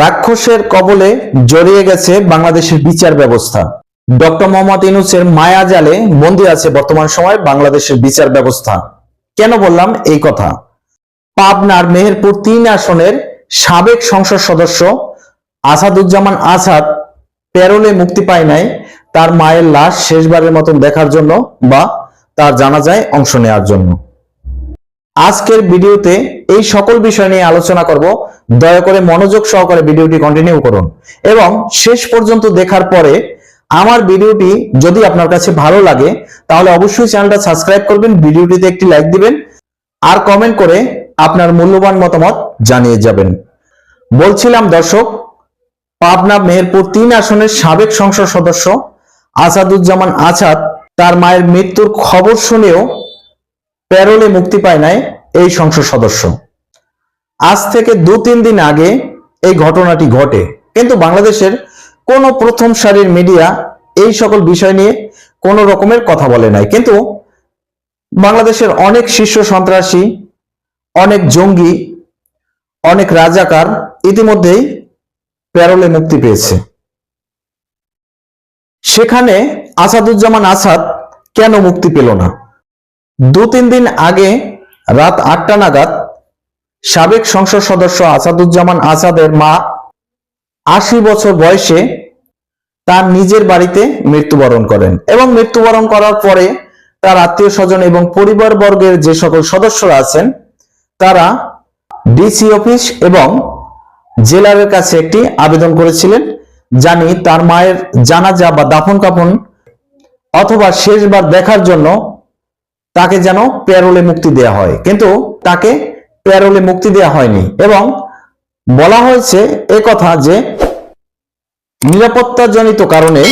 রাক্ষসের কবলে জড়িয়ে গেছে বাংলাদেশের বিচার ব্যবস্থা। ডক্টর মোহাম্মদ ইনুসের মায়া জালে বন্দী আছে বর্তমান সময় বাংলাদেশের বিচার ব্যবস্থা। কেন বললাম এই কথা? পাবনার মেহেরপুর তিন আসনের সাবেক সংসদ সদস্য আসাদুজ্জামান আসাদ প্যারোলে মুক্তি পায় নাই, তার মায়ের লাশ শেষবারের মতন দেখার জন্য বা তার জানাজায় অংশ নেওয়ার জন্য। আজকের ভিডিওতে এই সকল বিষয় নিয়ে আলোচনা করব। দয়া করে মনোযোগ সহকারে ভিডিওটি কন্টিনিউ করুন এবং শেষ পর্যন্ত দেখার পরে আমার ভিডিওটি যদি আপনার কাছে ভালো লাগে, তাহলে অবশ্যই চ্যানেলটা সাবস্ক্রাইব করবেন, ভিডিওটিতে একটি লাইক দিবেন, আর কমেন্ট করে আপনার মূল্যবান মতামত জানিয়ে যাবেন। বলছিলাম দর্শক, পাবনা মেহেরপুর তিন আসনের সাবেক সংসদ সদস্য আসাদুজ্জামান আসাদ তার মায়ের মৃত্যুর খবর শুনেও প্যারোলে মুক্তি পায় নাই এই সংসদ সদস্য। আজ থেকে দু তিন দিন আগে এই ঘটনাটি ঘটে। কিন্তু বাংলাদেশের কোন প্রথম সারির মিডিয়া এই সকল বিষয় নিয়ে কোন রকমের কথা বলে নাই। কিন্তু বাংলাদেশের অনেক শীর্ষ সন্ত্রাসী, অনেক জঙ্গি, অনেক রাজাকার ইতিমধ্যেই প্যারোলে মুক্তি পেয়েছে। সেখানে আসাদুজ্জামান আসাদ কেন মুক্তি পেল না? দু তিন দিন আগে রাত আটটা নাগাদ সাবেক সংসদ সদস্য আসাদুজ্জামান আসাদের মা আশি বছর বয়সে তার নিজের বাড়িতে মৃত্যুবরণ করেন এবং মৃত্যুবরণ করার পরে তার আত্মীয় স্বজন এবং পরিবার বর্গের যে সকল সদস্যরা আছেন, তারা ডিসি অফিস এবং জেলারের কাছে একটি আবেদন করেছিলেন জানি তার মায়ের জানাজা বা দাফন কাফন অথবা শেষবার দেখার জন্য তাকে যেন প্যারোলে মুক্তি দেওয়া হয়। কিন্তু তাকে প্যারোলে মুক্তি দেওয়া হয়নি এবং বলা হয়েছে এ কথা যে নিরাপত্তাজনিত কারণে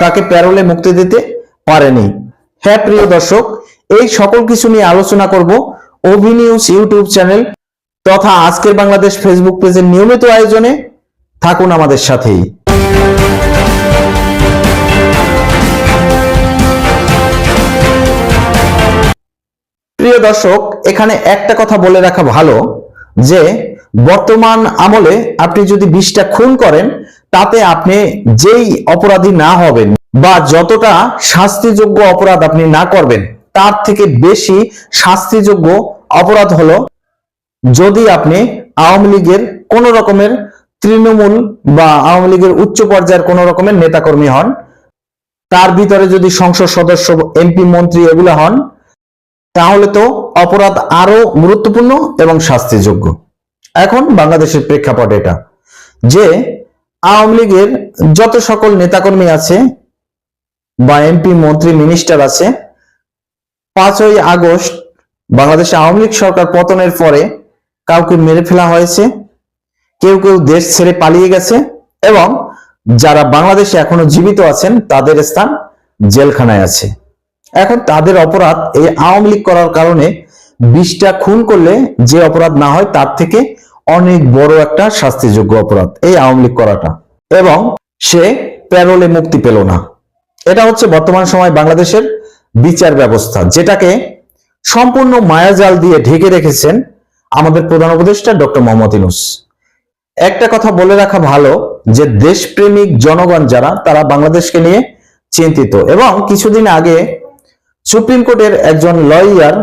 তাকে প্যারোলে মুক্তি দিতে পারেনি। হ্যাঁ প্রিয় দর্শক, এই সকল কিছু নিয়ে আলোচনা করব অভি নিউজ ইউটিউব চ্যানেল তথা আজকের বাংলাদেশ ফেসবুক পেজের নিয়মিত আয়োজনে। থাকুন আমাদের সাথেই। প্রিয় দর্শক, এখানে একটা কথা বলে রাখা ভালো, যে বর্তমান আমলে আপনি যদি বিশটা খুন করেন, তাতে আপনি যেই অপরাধী না হবেন বা যতটা শাস্তিযোগ্য অপরাধ আপনি না করবেন, তার থেকে বেশি শাস্তিযোগ্য অপরাধ হলো যদি আপনি আওয়ামী লীগের কোন রকমের তৃণমূল বা আওয়ামী লীগের উচ্চ পর্যায়ের কোন রকমের নেতাকর্মী হন, তার ভিতরে যদি সংসদ সদস্য, এমপি, মন্ত্রী এগুলো হন তাহলে তো অপরাধ আরও গুরুত্বপূর্ণ এবং শাস্তিযোগ্য। এখন বাংলাদেশের প্রেক্ষাপট এটা, যে আওয়ামী লীগের যত সকল নেতাকর্মী আছে বা এমপি, মন্ত্রী মিনিস্টার আছে, পাঁচই আগস্ট বাংলাদেশে আওয়ামী লীগ সরকার পতনের পরে কাউকে মেরে ফেলা হয়েছে, কেউ কেউ দেশ ছেড়ে পালিয়ে গেছে এবং যারা বাংলাদেশে এখনও জীবিত আছেন, তাদের স্থান জেলখানায় আছে। এখন তাদের অপরাধ এই আওয়ামী লীগ করার কারণে বিশটা খুন করলে যে অপরাধ না হয় তার থেকে অনেক বড় একটা শাস্তিযোগ্য অপরাধ এই আওয়ামী লীগ করাটা। এবং সে প্যারোলে মুক্তি পেল না। এটা হচ্ছে বর্তমান সময় বাংলাদেশের বিচার ব্যবস্থা, যেটাকে সম্পূর্ণ মায়াজাল দিয়ে ঢেকে রেখেছেন আমাদের প্রধান উপদেষ্টা ডক্টর মোহাম্মদ ইনুস একটা কথা বলে রাখা ভালো যে দেশপ্রেমিক জনগণ যারা, তারা বাংলাদেশকে নিয়ে চিন্তিত। এবং কিছুদিন আগে সুপ্রিম কোর্টের একজন লয়ার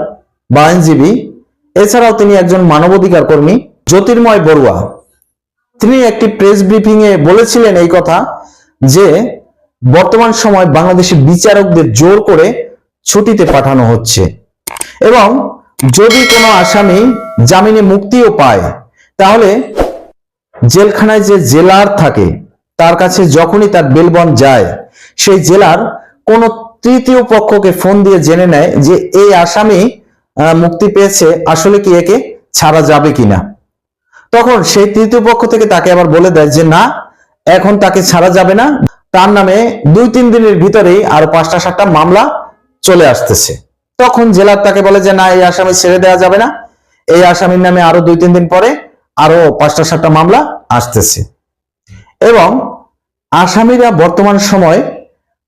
বা আইনজীবী, এছাড়াও তিনি একজন মানবাধিকার কর্মী জ্যোতির্ময় বড়ুয়া। তিনি একটি প্রেস ব্রিফিং এ বলেছিলেন এই কথা যে, বর্তমান সময় বাংলাদেশের বিচারকদের জোর করে ছুটিতে পাঠানো হচ্ছে। এবং যদি কোনো আসামি জামিনে মুক্তিও পায়, তাহলে জেলখানায় যে জেলার থাকে, তার কাছে যখনই তার বেলবন যায়, সেই জেলার কোন তৃতীয় পক্ষকে ফোন দিয়ে জেনে নেয় যে এই আসামি মুক্তি পেয়েছে। আসলে কি একে ছাড়া যাবে কিনা? তখন সেই তৃতীয় পক্ষ থেকে তাকে আবার বলে দেয় যে, না, এখন তাকে ছাড়া যাবে না। তার নামে দুই তিন দিনের ভিতরেই আরও পাঁচটা সাতটা মামলা চলে আসতেছে। তখন জেলার তাকে বলে যে, না, এই আসামি ছেড়ে দেওয়া যাবে না। এই আসামির নামে আরও দুই তিন দিন পরে আরও পাঁচটা সাতটা মামলা আসতেছে। এবং আসামিরা বর্তমান সময়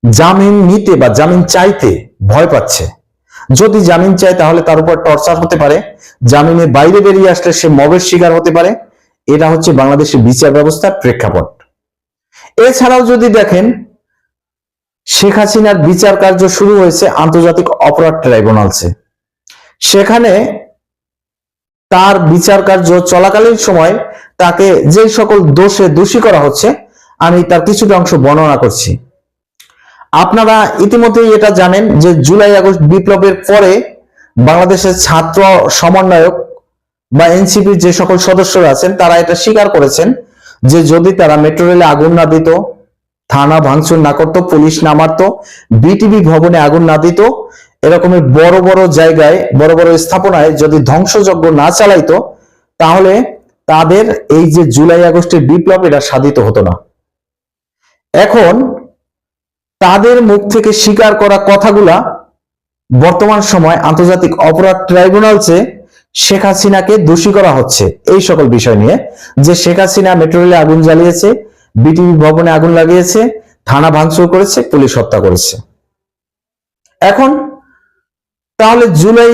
জামিন নিতে বা জামিন চাইতে ভয় পাচ্ছে। যদি জামিন চায় তাহলে তার উপর টর্চার হতে পারে জামিনের বাইরে বেরিয়ে আসলে সে মবের শিকার হতে পারে। এটা হচ্ছে বাংলাদেশের বিচার ব্যবস্থার প্রেক্ষাপট। এছাড়াও যদি দেখেন, শেখ হাসিনার বিচার কার্য শুরু হয়েছে আন্তর্জাতিক অপরাধ ট্রাইব্যুনালসে। সেখানে তার বিচার কার্য চলাকালীন সময় তাকে যে সকল দোষে দোষী করা হচ্ছে, আমি তার কিছুটা অংশ বর্ণনা করছি। আপনারা ইতিমধ্যেই এটা জানেন যে জুলাই আগস্ট বিপ্লবের পরে বাংলাদেশের ছাত্র সমন্বয়ক বা এনসিপির যে সকল সদস্যরা আছেন, তারা এটা স্বীকার করেছেন যে যদি তারা মেট্রো রেলে আগুন না দিত, থানা ভাঙচুর না করতো, পুলিশ না মারতো, বিটিভি ভবনে আগুন না দিত, এরকমের বড় বড় জায়গায়, বড় বড় স্থাপনায় যদি ধ্বংসযজ্ঞ না চালাইতো, তাহলে তাদের এই যে জুলাই আগস্টের বিপ্লব এটা সাধিত হতো না। এখন তাদের মুখ থেকে স্বীকার করা কথাগুলা বর্তমান সময় আন্তর্জাতিক অপরাধ ট্রাইব্যুনালসে শেখ হাসিনাকে দোষী করা হচ্ছে। এই সকল বিষয় নিয়ে যে শেখ হাসিনা মেট্রো রেলে আগুন জ্বালিয়েছে, বিটিভি ভবনে আগুন লাগিয়েছে, থানা ভাঙচুর করেছে, পুলিশ হত্যা করেছে। এখন তাহলে জুলাই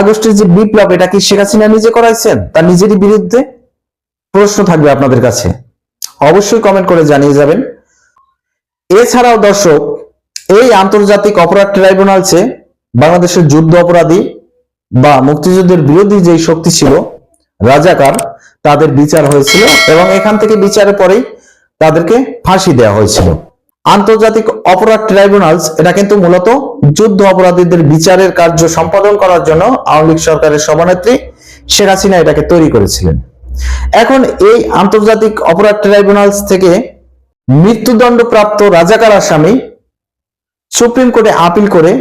আগস্টের যে বিপ্লব, এটা কি শেখ হাসিনা নিজে করাইছেন? তার নিজেরই বিরুদ্ধে? প্রশ্ন থাকবে আপনাদের কাছে। অবশ্যই কমেন্ট করে জানিয়ে যাবেন। এছাড়াও দর্শক, এই আন্তর্জাতিক অপরাধ ট্রাইব্যুনাল ট্রাইব্যুনালসে বাংলাদেশের যুদ্ধ অপরাধী বা মুক্তিযুদ্ধের বিরোধী যেই শক্তি ছিল, রাজাকার, তাদের বিচার হয়েছিল এবং এখান থেকে বিচারের পরেই তাদেরকে ফাঁসি দেওয়া হয়েছিল। আন্তর্জাতিক অপরাধ ট্রাইব্যুনালস, এটা কিন্তু মূলত যুদ্ধ অপরাধীদের বিচারের কার্য সম্পাদন করার জন্য আওয়ামী লীগ সরকারের সভানেত্রী শেখ হাসিনা এটাকে তৈরি করেছিলেন। এখন এই আন্তর্জাতিক অপরাধ ট্রাইব্যুনালস থেকে মৃত্যুদণ্ডপ্রাপ্ত রাজাকার আসামি সুপ্রিম কোর্টে আপিল করে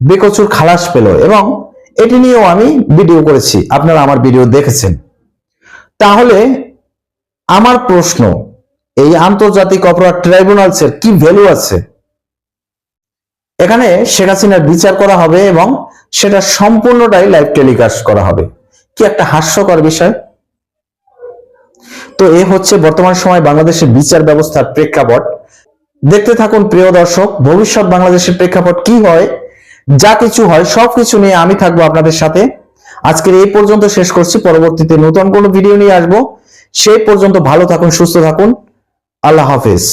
বেকচুর খালাস পেল এবং এটি নিয়েও আমি ভিডিও করেছি। আপনারা আমার ভিডিও দেখেছেন। তাহলে আমার প্রশ্ন, এই আন্তর্জাতিক অপরাধ ট্রাইব্যুনালসের কি ভ্যালু আছে? এখানে শেখ হাসিনার বিচার করা হবে এবং সেটা সম্পূর্ণটাই লাইভ টেলিকাস্ট করা হবে। কি একটা হাস্যকর বিষয়? তো এ হচ্ছে বর্তমান সময় বাংলাদেশের বিচার ব্যবস্থার প্রেক্ষাপট। দেখতে থাকুন প্রিয় দর্শক, ভবিষ্যৎ বাংলাদেশের প্রেক্ষাপট কি হয়, যা কিছু হয়, সবকিছু নিয়ে আমি থাকব আপনাদের সাথে। আজকের এই পর্যন্ত শেষ করছি, পরবর্তীতে নতুন কোনো ভিডিও নিয়ে আসব। সেই পর্যন্ত ভালো থাকুন, সুস্থ থাকুন। আল্লাহ হাফেজ।